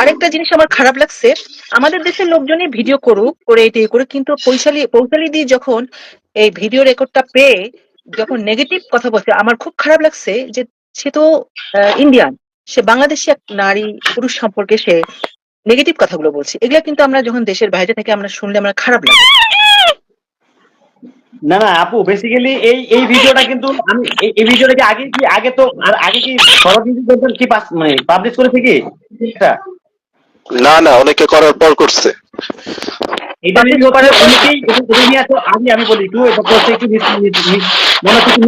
আরেকটা জিনিস আমার খারাপ লাগছে। আমাদের দেশের লোকজনই ভিডিও করুক, করে এটি করুক, কিন্তু পৈশালী পৌশালী দিয়ে যখন এই ভিডিও রেকর্ডটা পেয়ে যখন নেগেটিভ কথা বলছে, আমার খুব খারাপ লাগছে যে সে তো ইন্ডিয়ান সে বাংলাদেশি এক নারী পুরুষ সম্পর্কে সে নেগেটিভ কথাগুলো বলছে। এগুলা কিন্তু আমরা যখন দেশের বাইরে থেকে আমরা শুনলে আমরা খারাপ লাগে। না না, আপু বেসিক্যালি এই এই ভিডিওটা কিন্তু আমি এই- ভিডিওটা কি আগে কি আগে তো আর আগে কি পূজার কি পাস- মানে পাবলিশ করেছে কি? এটা? না না অনেকে করার পর করছে। আমি একটু একটু মনে হচ্ছে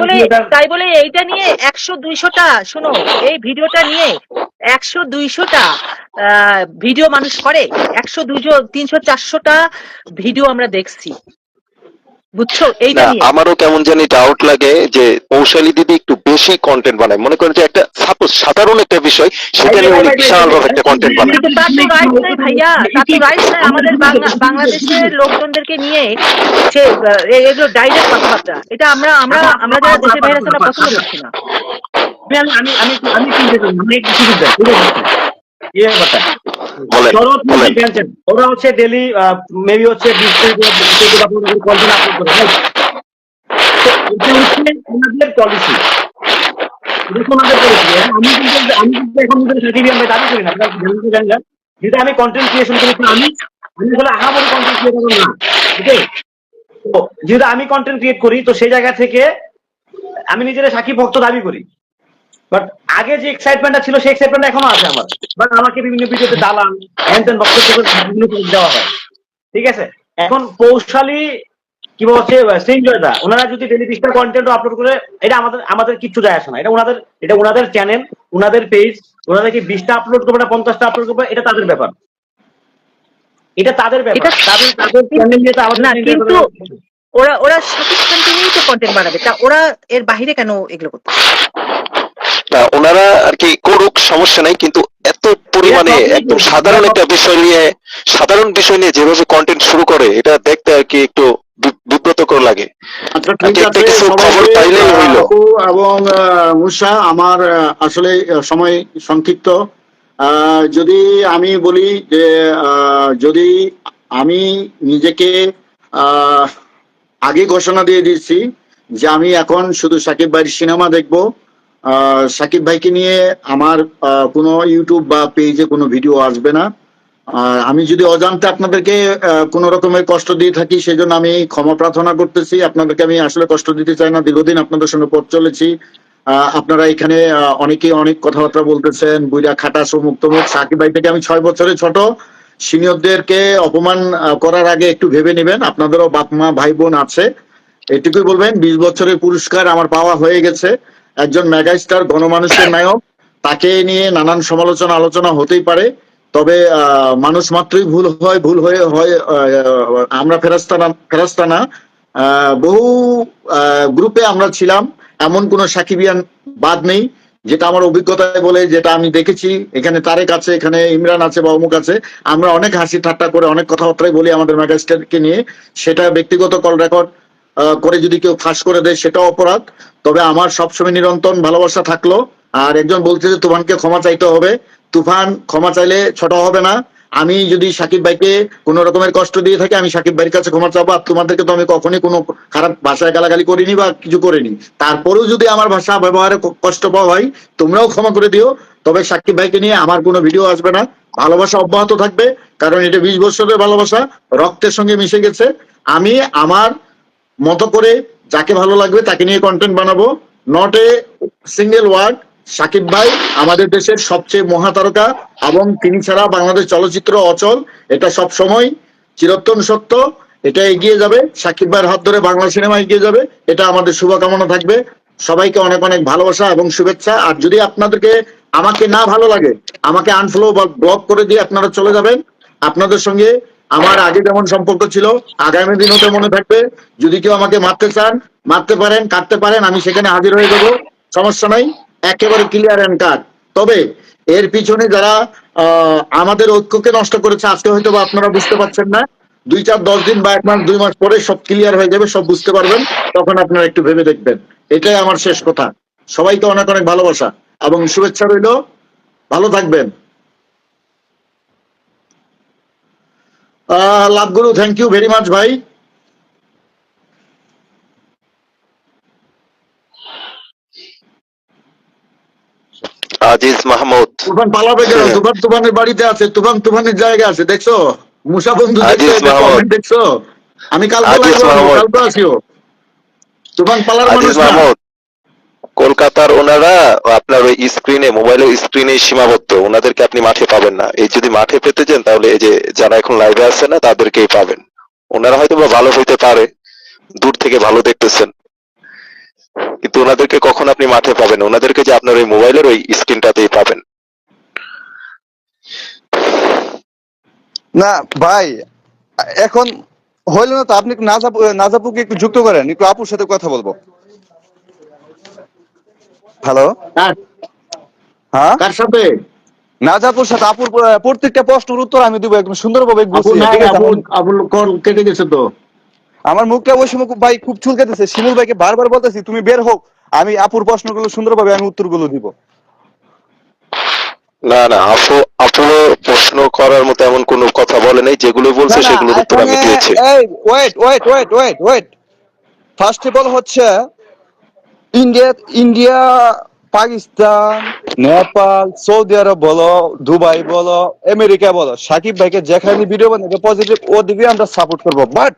বলে তাই বলে এইটা নিয়ে একশো দুইশোটা শোনো এই ভিডিওটা নিয়ে একশো দুইশোটা ভিডিও মানুষ করে। একশো দুইশো তিনশো চারশোটা ভিডিও আমরা দেখছি। বুঝছ? এইটা আমারও কেমন জানি ডাউট লাগে যে পৌশালী দিদি একটু বেশি কন্টেন্ট বানায়। মনে করেন যে একটা সাপোজ সাধারণ একটা বিষয় সেটা নিয়ে উনি বিশাল ভাবে একটা কন্টেন্ট বানায়। ভাইয়া আমাদের বাংলাদেশের লোকজনদেরকে নিয়ে সে এগুলো ডাইরেক্ট কথাবার্তা। এটা আমরা আমরা আমরা যারা দেশের বাইরে আছি, পছন্দ করছি না। আমি আমি আমি চিন্তা করি একটু চিন্তা করি ওরা হচ্ছে ডেলি মেবি হচ্ছে পলিসি আমি কিন্তু আমি কিন্তু এখন নিজের সার্টিফিকেট আমি দাবি করি না? যেহেতু আমি কন্টেন্ট ক্রিয়েশন করেছি আমি আমি আসলে আহামরি কন্টেন্ট ক্রিয়েটর না যেহেতু আমি কন্টেন্ট ক্রিয়েট করি তো সেই জায়গা থেকে আমি নিজের সাকিব ভক্ত দাবি করি। বাট আগে যে এক্সাইটমেন্টটা ছিল সেই এক্সাইটমেন্ট এখনও আছে আমার। বাট আমাকে বিভিন্ন ভিডিওতে দালান হ্যান বক্তব্য বিভিন্ন দেওয়া হয়। ঠিক আছে? এখন কি বলছে সিনজয়দা ওনারা যদি কন্টেন্ট আপলোড করে এটা আমাদের আমাদের কিচ্ছু যায় আসে না। এটা ওনাদের এটা ওনাদের চ্যানেল ওনাদের পেজ ওনারা কি বিশটা আপলোড করবে না পঞ্চাশটা আপলোড করবে এটা তাদের ব্যাপার। এটা তাদের ব্যাপার। তাদের তাদের চ্যানেল নিয়ে তো আমাদের না কিন্তু ওরা ওরা খানকে তো কন্টেন্ট বানাবে। তা ওরা এর বাইরে কেন এগুলো করতে না ওনারা আর কি করুক সমস্যা নাই কিন্তু এত পরিমাণে একদম সাধারণ একটা বিষয় নিয়ে সাধারণ বিষয় নিয়ে যেভাবে কন্টেন্ট শুরু করে এটা দেখতে আর কি একটু বিব্রতকর লাগে আচ্ছা। আপু এবং মুসা আমার আসলে সময় সংক্ষিপ্ত আহ, যদি আমি বলি যে আহ, যদি আমি নিজেকে আহ, আগে ঘোষণা দিয়ে দিয়েছি যে আমি এখন শুধু সাকিব ভাইয়ের সিনেমা দেখব সাকিব ভাইকে নিয়ে আমার কোনো ইউটিউব বা পেজে কোনো ভিডিও আসবে না। আর আমি যদি অজান্তে আপনাদেরকে কোনো রকমের কষ্ট দিয়ে থাকি সেজন্য আমি ক্ষমা প্রার্থনা করতেছি। আপনাদেরকে আমি আসলে কষ্ট দিতে চাই না। দীর্ঘদিন আপনাদের সঙ্গে পথ চলেছি। আপনারা এখানে আহ, অনেকেই অনেক কথাবার্তা বলতেছেন বুইরা খাটাস ও মুক্তমুখ সাকিব ভাই থেকে আমি ছয় বছরের ছোট। সিনিয়রদেরকে অপমান করার আগে একটু ভেবে নেবেন। আপনাদেরও বাপ মা ভাই বোন আছে। এটুকুই বলবেন বিশ বছরের পুরস্কার আমার পাওয়া হয়ে গেছে। একজন মেগাস্টার, গণমানুষের নায়ক, তাকে নিয়ে নানান সমালোচনা, আলোচনা হতেই পারে। তবে মানুষ মাত্রই ভুল হয়, ভুল হয়ে, হয় আমরা ফেরাস্তা না বহু গ্রুপে আমরা ছিলাম। এমন কোন সাকিবিয়ান বাদ নেই, যেটা আমার অভিজ্ঞতায় বলে, যেটা আমি দেখেছি। এখানে তারেক আছে, এখানে ইমরান আছে বা অমুক আছে। আমরা অনেক হাসি ঠাট্টা করে, অনেক কথাবার্তাই বলি আমাদের মেগাস্টারকে নিয়ে। সেটা ব্যক্তিগত কল রেকর্ড। করে যদি কেউ ফাঁস করে দেয়, সেটাও অপরাধ। তবে আমার সবসময় নিরন্তর ভালোবাসা থাকল। আর একজন বলছে যে, তুফানকে ক্ষমা চাইতে হবে। তুফান ক্ষমা চাইলে ছোট হবে না। আমি যদি সাকিব ভাইকে কোন রকমের কষ্ট দিয়ে থাকি, আমি সাকিব ভাইয়ের কাছে ক্ষমা চাবো। আর তোমাদেরকে তো আমি কখনই কোনো খারাপ ভাষায় গালাগালি করিনি বা কিছু করিনি। তারপরেও যদি আমার ভাষা ব্যবহারে কষ্ট পাওয়া হয়, তোমরাও ক্ষমা করে দিও। তবে সাকিব ভাইকে নিয়ে আমার কোনো ভিডিও আসবে না। ভালোবাসা অব্যাহত থাকবে, কারণ এটা বিশ বছরের ভালোবাসা। রক্তের সঙ্গে মিশে গেছে। আমি আমার মতো করে যাকে ভালো লাগবে তাকে নিয়ে কন্টেন্ট বানাবো। Not a single word Shakib ভাই আমাদের দেশের সবচেয়ে মহাতারকা এবং তিনি ছাড়া বাংলাদেশ চলচ্চিত্র অচল, এটা সব সময় চিরন্তন সত্য, এটা এগিয়ে যাবে। সাকিব ভাইয়ের হাত ধরে বাংলা সিনেমা এগিয়ে যাবে, এটা আমাদের শুভকামনা থাকবে। সবাইকে অনেক অনেক ভালোবাসা এবং শুভেচ্ছা। আর যদি আপনাদেরকে আমাকে না ভালো লাগে, আমাকে আনফলো বা ব্লক করে দিয়ে আপনারা চলে যাবেন, আপনাদের সঙ্গে আমার আগে যেমন সম্পর্ক ছিল, আগামী দিনও তো মনে থাকবে। যদি কেউ আমাকে মারতে চান, মারতে পারেন, কাটতে পারেন, আমি সেখানে হাজির হয়ে যাব। সমস্যা নাই, একেবারে ক্লিয়ার অ্যান্ড কাট তবে এর পিছনে যারা আমাদের ঐক্যকে নষ্ট করেছে, আজকে হয়তো বা আপনারা বুঝতে পারছেন না। দুই চার, দশ দিন বা এক মাস, দুই মাস পরে সব ক্লিয়ার হয়ে যাবে, সব বুঝতে পারবেন। তখন আপনারা একটু ভেবে দেখবেন। এটাই আমার শেষ কথা। সবাইকে অনেক অনেক ভালোবাসা এবং শুভেচ্ছা রইল। ভালো থাকবেন। Love guru thank you very much ভাই। আজিজ মাহমুদ। তুফান পালাবে কেন? তুফান তুফানের বাড়িতে আছে তুফান তুফানের জায়গা আছে দেখছ? মুসা বন্ধু দেখছ? আমি কালকে কালকে আসিও। তুফান পালার মানুষ কলকাতার ওনারা আপনার ওই স্ক্রিনে মোবাইলের স্ক্রিনে সীমাবদ্ধ। ওনাদেরকে আপনি মাঠে পাবেন না। এই যদি মাঠে পেতে চান, তাহলে এই যে যারা এখন লাইভে আছে না, তাদেরকেই পাবেন। ওনারা হয়তো বা ভালো হইতে পারে, দূর থেকে ভালো দেখতেছেন। কিন্তু ওনাদেরকে কখন আপনি মাঠে পাবেন? ওনাদেরকে যে আপনার ওই মোবাইলের ওই স্ক্রিনটাতেই পাবেন। না, ভাই, এখন হইল না তো আপনি নাজাপুকে একটু যুক্ত করেন, একটু আপুর সাথে কথা বলব। হ্যালো হ্যাঁ? কার সাথে? নাজাপুর সাথে আপুর প্রত্যেকটা প্রশ্নের উত্তর আমি দিব একদম সুন্দরভাবে গুছিয়ে, ঠিক আছে? আপু কল কেটে গেছে তো। আমার মুখটা ওই সময় ভাই খুব চুলকাতেছে শিমুল ভাইকে বারবার বলতেছি তুমি বের হোক আমি আপুর প্রশ্নগুলো সুন্দরভাবে আমি উত্তরগুলো দিব। না না আপু আপু প্রশ্ন করার মতো এমন কোনো কথা বলে নাই যেগুলো বলছে সেগুলোর উত্তর আমি দিয়েছি। Wait wait wait wait wait first of all হচ্ছে India India Pakistan Nepal Saudi Arab বলো দুবাই বলো আমেরিকা বলো সাকিব ভাইকে যেখানে ভিডিও বানাবে পজিটিভ ওদিকে আমরা সাপোর্ট করব। বাট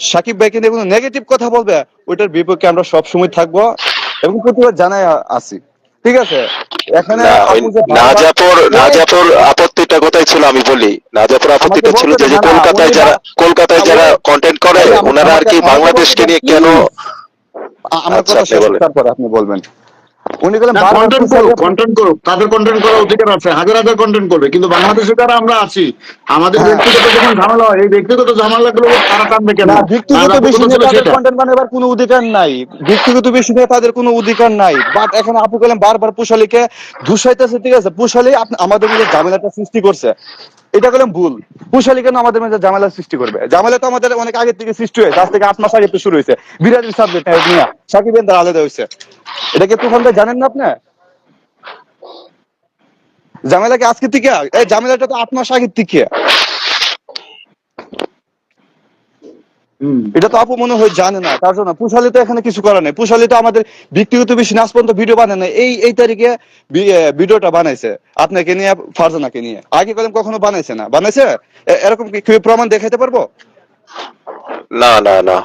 সাকিব ভাইকে নিয়ে কোনো নেগেটিভ কথা বলবে ওইটার বিপক্ষে আমরা সব সময় থাকব এবং প্রতিবার জানাই আছি ঠিক আছে? এখানে নাজাপুর নাজাপুর আপত্তিটা কোথায় ছিল আমি বলি? নাজাপুর আপত্তিটা ছিল যে কলকাতায় যারা কলকাতায় যারা কন্টেন্ট করে ওনারা আর কি বাংলাদেশকে নিয়ে কেন আমার আচ্ছা, কথা শেষ করার তারপর আপনি বলবেন। উনি বলেন কন্টেন্ট করুক কন্টেন্ট করুক তাদের কন্টেন্ট করার অধিকার আছে হাজার হাজার কন্টেন্ট করবে কিন্তু বাংলাদেশে যারা আমরা আছি আমাদের হ্যাঁ। ব্যক্তিগত যখন ঝামেলা হয় এই ব্যক্তিগত ঝামেলাগুলো তারা টানবে কেন? ব্যক্তিগত নিয়ে তাদের কন্টেন্ট বানাবার কোনো অধিকার নাই। ব্যক্তিগত নিয়ে তাদের কোনো অধিকার নাই। বাট এখানে আপু বারবার দুষাইতেছে ঠিক আছে? আপ- আমাদের মধ্যে ঝামেলাটা সৃষ্টি করছে। এটা করলাম ভুল। পুষালি কেন আমাদের মধ্যে ঝামেলা সৃষ্টি করবে? ঝামেলা তো আমাদের অনেক আগে থেকে সৃষ্টি হয়েছে। আজ থেকে আট মাস আগে তো শুরু হয়েছে। বিরাট সাবজেক্ট নিয়ে। সাকিব আলাদা হয়েছে। এটা কি তুফান ভাই জানেন না আপনি? আজকে থেকে? এই ঝামেলাটা তো আট মাস আগে থেকে। এটা তো আপু মনে হয় জানে না তার জন্য পুষালি তো এখানে কিছু করার নেই। পুষালি তো আমাদের ব্যক্তিগত বেশি নাচ পর্যন্ত ভিডিও বানায় না এই এই তারিখে ভিডিওটা বানাইছে। আপনাকে নিয়ে ফারজানাকে নিয়ে। আগে কলম কখনো বানাইছে না। বানাইছে? এরকম কি প্রমাণ দেখাইতে পারব? না না না।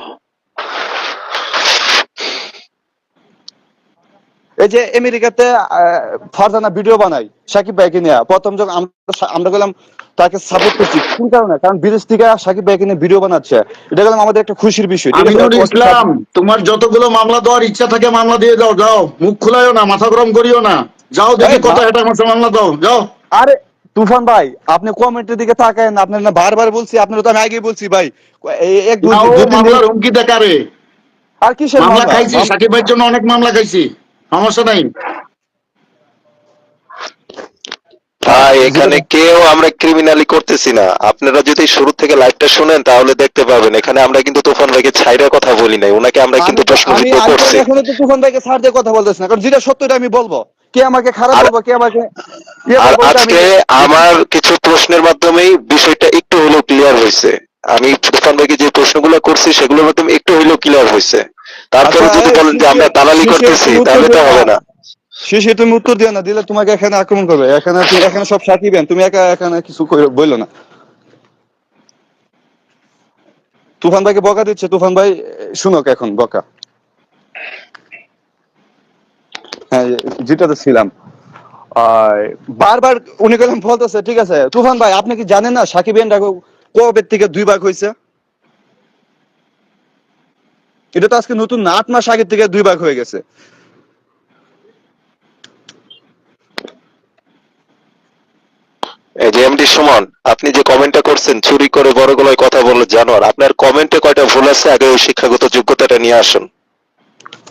এই যে আমেরিকাতে ফারজানা ভিডিও বানাই সাকিব ভাইকে নিয়ে। প্রথম যখন আমরা গেলাম তাকে সাপোর্ট করছি। কোন কারণে? কারণ বিদেশ থেকে সাকিব ভাইকে নিয়ে ভিডিও বানাচ্ছে। এটা গেলাম আমাদের একটা খুশির বিষয়? ইসলাম তোমার যতগুলো মামলা দেওয়ার ইচ্ছা থাকে মামলা দিয়ে দাও যাও। মুখ খুলাইও না মাথা গরম করিও না। যাও দেখি কত হেটার মাসে মামলা দাও যাও। আরে তুফান ভাই আপনি কমেন্টের দিকে তাকায় না। আপনার না বারবার বলছি আপনার তো আমি আগেই বলছি ভাই। এক দুই মামলার হুমকি দেখারে। আর কিসের মামলা মামলা? খাইছি সাকিব ভাইয়ের জন্য অনেক মামলা খাইছি। সমস্যা নাই? ভাই এখানে কেউ আমরা ক্রিমিনালি করতেছি না। আপনারা যদি শুরু থেকে লাইভটা শুনেন তাহলে দেখতে পাবেন। এখানে আমরা কিন্তু তুফান ভাইকে ছাইরা কথা বলি নাই। ওনাকে আমরা কিন্তু প্রশ্নবিদ্ধ করছি। এখনও তো তুফান ভাইকে ছাড় দিয়ে কথা বলতেছি না কারণ যেটা সত্য এটা আমি বলব। কে আমাকে খারাপ বলব কে আমাকে আর বলব এটা আমি- আজকে আমার কিছু প্রশ্নের মাধ্যমেই বিষয়টা একটু হলেও ক্লিয়ার হয়েছে আমি তুফান ভাইকে যে প্রশ্নগুলো করছি সেগুলোর মাধ্যমে একটু হলেও ক্লিয়ার হয়েছে তারপরে আচ্ছা, যদি বলেন যে আমরা দালালি করতেছি তাহলে তো হবে না। শেষে তুমি উত্তর দিও না দিলে তোমাকে এখানে আক্রমণ করবে। এখানে তুমি- এখানে সব সাকিবেন তুমি একা এখানে কিছু বলল না। তুফান ভাইকে বকা দিচ্ছে। তুফান ভাই শুনক এখন বকা। হ্যাঁ যেটাতে ছিলাম। আর বারবার উনি কলম বলতেছে ঠিক আছে। তুফান ভাই আপনি কি জানেন না সাকিব কবে থেকে দুই ভাগ হয়েছে এটা তো আজকে নতুন না, আট মাস আগে থেকে দুই ভাগ হয়ে গেছে। সুমন, আপনি যে কমেন্টটা করছেন, চুরি করে বড় গলায় কথা বলল জানোয়ার, আপনার কমেন্টে কয়টা ভুল আছে, আগে ওই শিক্ষাগত যোগ্যতাটা নিয়ে আসুন।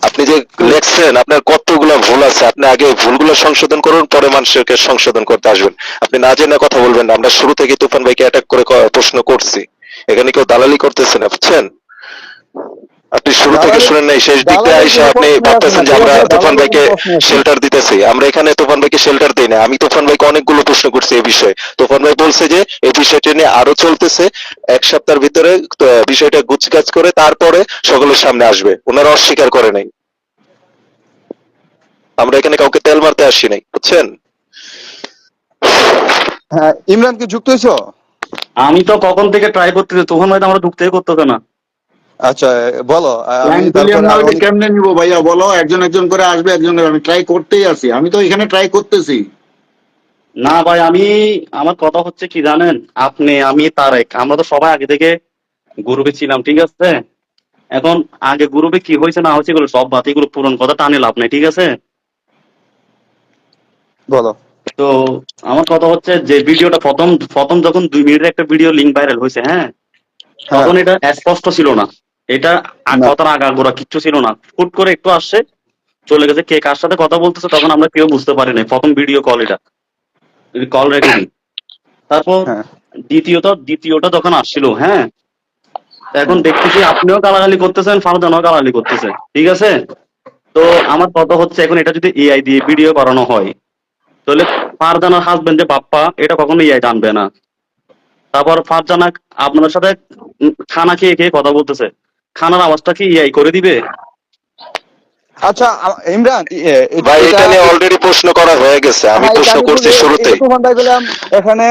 আপনি যে লেখছেন, আপনার কতগুলো ভুল আছে, আপনি আগে ভুলগুলো সংশোধন করুন, পরে মানুষকে সংশোধন করতে আসবেন। আপনি না জেনে কথা বলবেন আমরা শুরু থেকে তুফান ভাইকে অ্যাটাক করে প্রশ্ন করছি। এখানে কেউ দালালি করতেছে না, বুঝছেন? আপনি শুরু থেকে শুনেন নাই শেষ দিক এসে আপনি ভাবতেছেন যে আমরা তুফান ভাইকে। শেল্টার দিতেছি। আমরা এখানে তুফান ভাইকে শেল্টার দিই না আমি তুফান ভাইকে অনেকগুলো প্রশ্ন করছি এই বিষয়ে। তুফান ভাই বলছে যে এই বিষয়টা নিয়ে আরও চলতেছে। এক সপ্তাহের ভিতরে তো, বিষয়টা গুছগাছ করে তারপরে সকলের সামনে আসবে। ওনারা অস্বীকার করে নাই। আমরা এখানে কাউকে তেল মারতে আসি নাই। বুঝছেন? হ্যাঁ ইমরান কি যুক্ত হয়েছো? আমি তো কখন থেকে ট্রাই করতেছি তখন হয়তো আমরা ঢুকতেই করতেছে না। আচ্ছা বলো কেমনে নিবো ভাইয়া? বলো একজন একজন করে আসবে একজন আমি ট্রাই করতেই আছি। আমি তো এখানে ট্রাই করতেছি। না ভাই আমি আমার কথা হচ্ছে কি জানেন? আপনি আমি তারেক। আমরা তো সবাই আগে থেকে গ্রুপে ছিলাম ঠিক আছে? এখন আগে গ্রুপে কি হয়েছে না হয়েছে এগুলো সব বাতিগুলো পূরণ কথা টানে লাভ নাই ঠিক আছে? বলো। তো আমার কথা হচ্ছে যে ভিডিওটা প্রথম প্রথম যখন দুই মিনিটের একটা ভিডিও লিঙ্ক ভাইরাল হয়েছে হ্যাঁ? হ্যাঁ। তখন এটা স্পষ্ট ছিল না। এটা কথার আগা গোড়া কিচ্ছু ছিল না। হুট করে একটু আসছে চলে গেছে কে কার সাথে কথা বলতেছে তখন আমরা কেউ বুঝতে পারি নাই প্রথম ভিডিও কল এটা। কল রেকর্ডিং তারপর হ্যাঁ। দ্বিতীয়ত দ্বিতীয়টা যখন আসছিল হ্যাঁ? এখন দেখতেছি আপনিও গালাগালি করতেছেন ফারদানও গালাগালি করতেছে। ঠিক আছে? তো আমার কথা হচ্ছে এখন এটা যদি এআই দিয়ে ভিডিও করানো হয় তাহলে ফারজানার হাজবেন্ড যে বাপ্পা এটা কখনো এআই জানবে না। তারপর ফারজানা আপনাদের সাথে খানা খেয়ে খেয়ে কথা বলতেছে। খানার আওয়াজটা কি ইয়াই করে দিবে? আচ্ছা ইমরান ভাই এটা নিয়ে অলরেডি প্রশ্ন করা হয়ে গেছে। আমি প্রশ্ন করছি শুরুতে তুফান ভাই বললাম, এখানে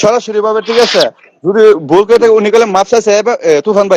সরাসরি ভাবে ঠিক আছে? যদি ভুল করে থাকে উনি গেলে মাপ চাইছে তুফান ভাই